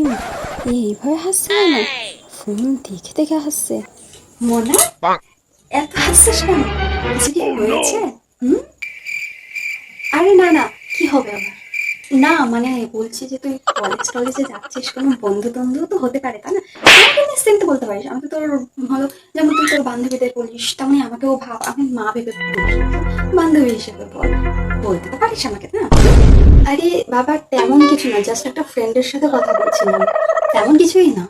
ইমা, এইভাবে হাসছে না ফোন দেখে দেখে হাসছে। মোনা এত হাসছিস কেন? কিছু কি হয়েছে? হুম? আরে না না কি হবে আবার? না মানে বলছি যে তুই কলেজ টলেজে যাচ্ছিস কোনো বন্ধু টন্ধু তো হতে পারে তাই না? আমাকে নিশ্চিন্তে বলতে পারিস। আমাকে তোর হলো যেমন তুই তোর বান্ধবীদের বলিস তেমনি আমাকেও ভাব আমি মা ভেবে বান্ধবী হিসেবে বল বলতে তো পারিস আমাকে না? আরে বাবা তেমন কিছু না জাস্ট একটা ফ্রেন্ডের সাথে কথা বলছিলাম। তেমন কিছুই না।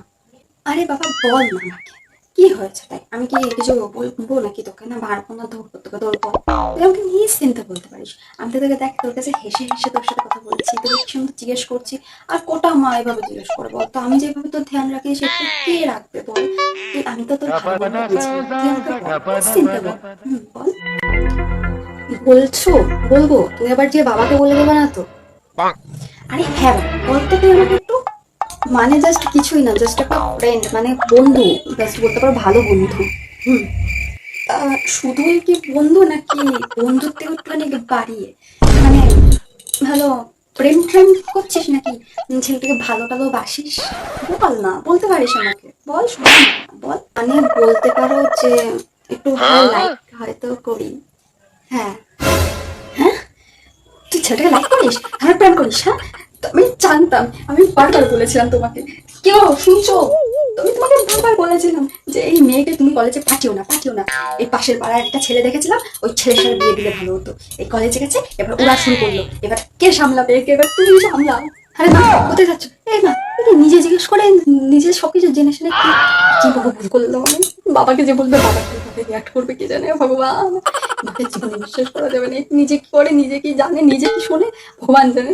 আরে বাবা বল না আমাকে। কি হয়েছে? তাই আমি কি কিছু বলব নাকি তোকে? না পারব না ধরবো তোকে ধরবো তুই আমাকে নিশ্চিন্তে বলতে পারিস। আমি তো তোকে দেখ তোর কাছে হেসে হেসে তোর সাথে কথা বলছি তোকে কি সুন্দর জিজ্ঞেস করছি। আর কোটা মা এভাবে জিজ্ঞেস করব? তো আমি যেভাবে তোর ধ্যান রাখি সেটা কে রাখবে বল? তুই আমি তো তোর নিশ্চিন্তে বল। বল। বলছো? বলব? তুই আবার যে বাবাকে বলে দেবে না তো? আরে হ্যাঁ বাবা, বল আমাকে একটু মানে জাস্ট কিছুই না জাস্ট একটা ফ্রেন্ড মানে বন্ধু জাস্ট বলতে পারো ভালো বন্ধু হুম। শুধুই কি বন্ধু নাকি বন্ধুত্ব একটুখানি বাড়িয়ে? মানে ভালো প্রেম প্রেম করছিস নাকি? ছেলেটাকে ভালো টালো বাসিস বল না বলতে পারিস আমাকে বল শোনা বল। মানে বলতে পারো যে একটু ভালো লাইক হয়তো করি হ্যাঁ হ্যাঁ। ছেলেটাকে করিস? হ্যাঁ প্রেম করিস হ্যাঁ? আমি জানতাম, আমি বারবার বলেছিলাম তোমাকে। কেউ শুনছো? আমি তোমাকে বারবার বলেছিলাম যে এই মেয়েকে তুমি কলেজে পাঠিও না পাঠিও না। এই পাশের একটা ছেলে দেখেছিলাম, ওই ছেলের সাথে বিয়ে দিলে ভালো হতো। এই কলেজে গেছে, এবার ওরা শুরু করল। এবার কে সামলাবে? এবার তুমি সামলাও। আরে না কোথায় যাচ্ছ? এই না নিজে জিজ্ঞেস করে নিজে সবকিছু জেনে শুনে কি ভুল করল আমি বাবাকে যে বলবে, বাবাকে রিয়াক্ট করবে, কে জানে? ভগবান। জীবনে বিশ্বাস করা যাবে না। নিজে কি করে, নিজে কি জানে, নিজে কি শোনে? ভগবান জানে।